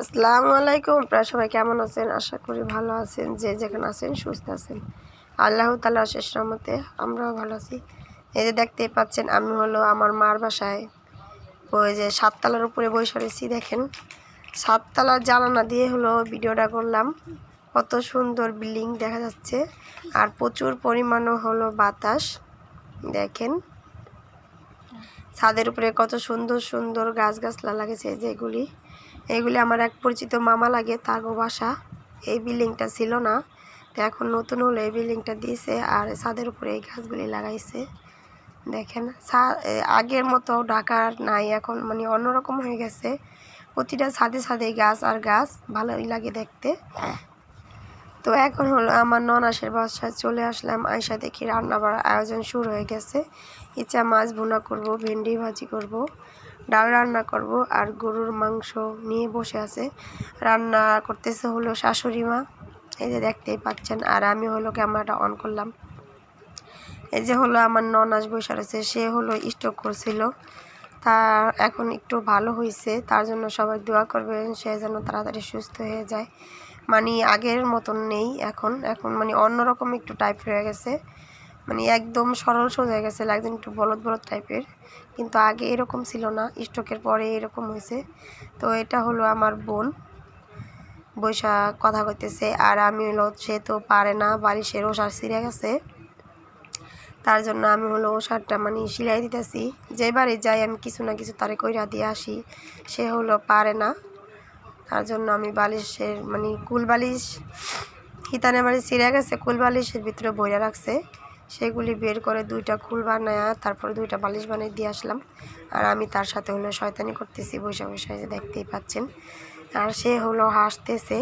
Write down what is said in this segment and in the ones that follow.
আসসালামু আলাইকুম। আপনারা সবাই কেমন আছেন? আশা করি ভালো আছেন। যে যেখানে আছেন, সুস্থ আছেন। আল্লাহ তালা শেষ রহমতে আমরাও ভালো আছি। এই যে দেখতেই পাচ্ছেন, আমি হলো আমার মার বাসায় ওই যে সাততলার উপরে বসে রয়েছি, দেখেন। সাততলার জানানা দিয়ে হলো ভিডিওটা করলাম। কত সুন্দর বিল্ডিং দেখা যাচ্ছে। আর প্রচুর পরিমাণও হলো বাতাস, দেখেন। ছাদের উপরে কত সুন্দর সুন্দর গাছ গাছলা লাগেছে, যেগুলি এগুলি আমার এক পরিচিত মামা লাগে তার বাসা। এই বিল্ডিংটা ছিল না। তো এখন নতুন হলো, এই বিল্ডিংটা দিয়েছে আর ছাদের উপরে এই গাছগুলি লাগাইছে। দেখেন আগের মতো ঢাকার নাই, এখন মানে অন্যরকম হয়ে গেছে। প্রতিটা ছাদে ছাদে গাছ আর গাছ, ভালোই লাগে দেখতে। তো এখন হলো আমার ননাসের বাসায় চলে আসলাম আয়সা দেখি রান্না বাড়ার আয়োজন শুরু হয়ে গেছে। ইচ্ছা মাছ ভুনা করব, ভেন্ডি ভাজি করব। ডাল রান্না করব আর গরুর মাংস নিয়ে বসে আছে। রান্না করতেছে হলো শাশুড়ি মা। এই যে দেখতেই পাচ্ছেন। আর আমি হলো ক্যামেরাটা অন করলাম। এই যে হলো আমার ননাস বসে রয়েছে। সে হলো স্ট্রোক করছিল। তা এখন একটু ভালো হয়েছে। তার জন্য সবাই দোয়া করবেন। সে যেন তাড়াতাড়ি সুস্থ হয়ে যায়। মানে আগের মতন নেই এখন। এখন মানে অন্যরকম একটু টাইপ হয়ে গেছে। মানে একদম সরল সোজা গেছে, একদম একটু বলদ বলদ টাইপের কিন্তু আগে এরকম ছিল না স্ট্রোকের পরে এরকম হয়েছে। তো এটা হলো আমার বোন। বৈশা কথা কইতেছে, আর আমি হলো সে তো পারে না, বালিশের ওষার ছিঁড়ে গেছে। তার জন্য আমি হলো ওষারটা মানে সিলাই দিতেছি। যেবারে যাই আমি কিছু না কিছু তারে কইরা দিয়ে আসি। সে হলো পারে না। তার জন্য আমি বালিশের মানে কুল বালিশ হিতানে বালিশ ছিঁড়ে গেছে কুল বালিশের ভিতরে বইরা রাখছে। সেগুলি বের করে দুইটা খুল বানায়, তারপরে দুইটা বালিশ বানিয়ে দিয়ে আসলাম। আর আমি তার সাথে হলো শয়তানি করতেছি, বসে বসে যে দেখতেই পাচ্ছেন। আর সে হলো হাসতেছে।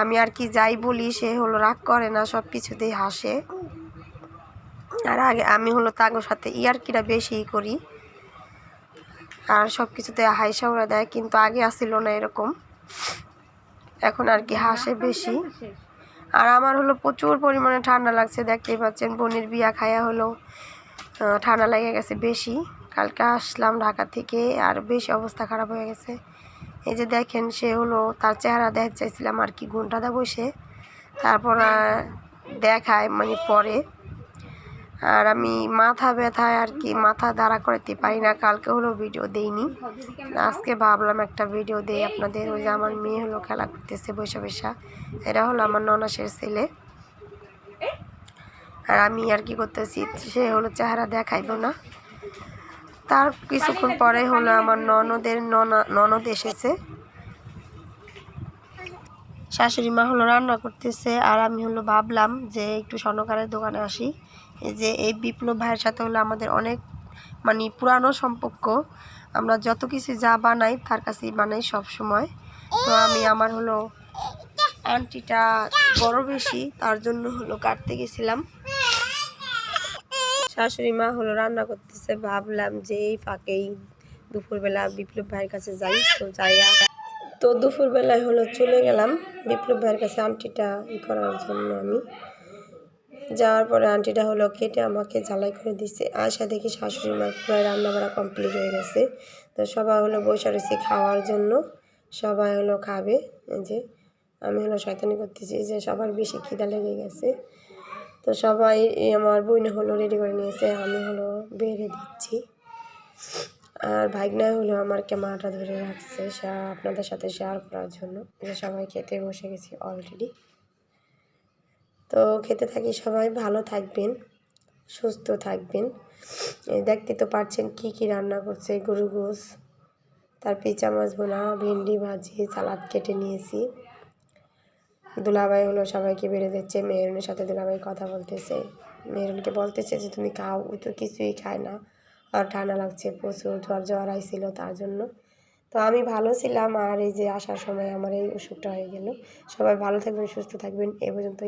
আমি আর কি যাই বলি, সে হলো রাগ করে না, সব কিছুতেই হাসে। আর আগে আমি হলো তাগোর সাথে ইয়ারকিটা বেশি করি। আর সব কিছুতে হাইসা ওরা দেয়, কিন্তু আগে আসছিল না এরকম। এখন আর কি হাসে বেশি। আর আমার হলো প্রচুর পরিমাণে ঠান্ডা লাগছে, দেখতেই পাচ্ছেন, বোনের বিয়া খায়া হলো। ঠান্ডা লেগে গেছে বেশি। কালকে আসলাম ঢাকা থেকে, আর বেশি অবস্থা খারাপ হয়ে গেছে। এই যে দেখেন, সে হলো তার চেহারা দেখ চাইছিলাম আর কি ঘন্টাটা বসে। তারপর দেখায় মানে পরে। আর আমি মাথা ব্যথায় আর কি মাথা দাঁড়া করতে পারি না, কালকে হলো ভিডিও দেইনি। আজকে ভাবলাম একটা ভিডিও দেই আপনাদের, ওই যে আমার মেয়ে হলো খেলা করতেছে বৈশা বৈশা এটা হলো আমার ননাসের ছেলে। আর আমি আর কি করতেছি, সে হলো চেহারা দেখাইব না। তার কিছুক্ষণ পরে হলো আমার ননদের ননা, ননদ এসেছে। শাশুড়ি মা হলো রান্না করতেছে, আর আমি হলো ভাবলাম যে একটু স্বর্ণকারের দোকানে আসি। যে এই বিপ্লব ভাইয়ের সাথে হলো আমাদের অনেক মানে পুরানো সম্পর্ক। আমরা যত কিছু যা বানাই তার কাছেই বানাই সব সময় তো আমি আমার হলো আন্টিটা বড় বেশি, তার জন্য হলো কাটতে গেছিলাম। শাশুড়ি মা হলো রান্না করতেছে, ভাবলাম যে এই ফাঁকেই দুপুরবেলা বিপ্লব ভাইয়ের কাছে যাই, তো যাই তো দুপুরবেলায় হলো চলে গেলাম। বিপ্লব ভাইয়ের কাছে আন্টিটা ই করার জন্য আমি যাওয়ার পরে আন্টিটা হলো কেটে আমাকে জ্বালাই করে দিচ্ছে আশা দেখি শাশুড়ি মার প্রায় রান্নাবাড়া কমপ্লিট হয়ে গেছে। তো সবাই হলো বসে রয়েছে খাওয়ার জন্য। সবাই হলো খাবে। যে আমি হলো শয়তানি করতেছি যে সবার বেশি খিদা লেগে গেছে। তো সবাই আমার বইনে হলো রেডি করে নিয়েছে, আমি হলো বেড়ে দিচ্ছি। আর ভাইগনা হলো আমার ক্যামেরাটা ধরে রাখছে আপনাদের সাথে শেয়ার করার জন্য। যে সবাই খেতে বসে গেছি অলরেডি তো খেতে থাকি সবাই, ভালো থাকবেন, সুস্থ থাকবেন। দেখতে তো পারছেন কি কি রান্না করছে গরু গোস তার পেঁচা মাছ বোনা, ভেন্ডি ভাজি, সালাদ কেটে নিয়েছি। দুলাভাই হলো সবাইকে বেড়ে দিচ্ছে, মেহরুনের সাথে দুলাভাই কথা বলতেছে। মেহরুনকে বলতেছে যে, তুমি খাও ওই তো কিছুই খায় না। আর ঠান্ডা লাগছে, প্রচুর জ্বর জ্বর আইছিল তার জন্য। তো আমি ভালো ছিলাম, আর এই যে আসার সময় আমার এই অসুখটা হয়ে গেল। সবাই ভালো থাকবেন, সুস্থ থাকবেন, এ পর্যন্ত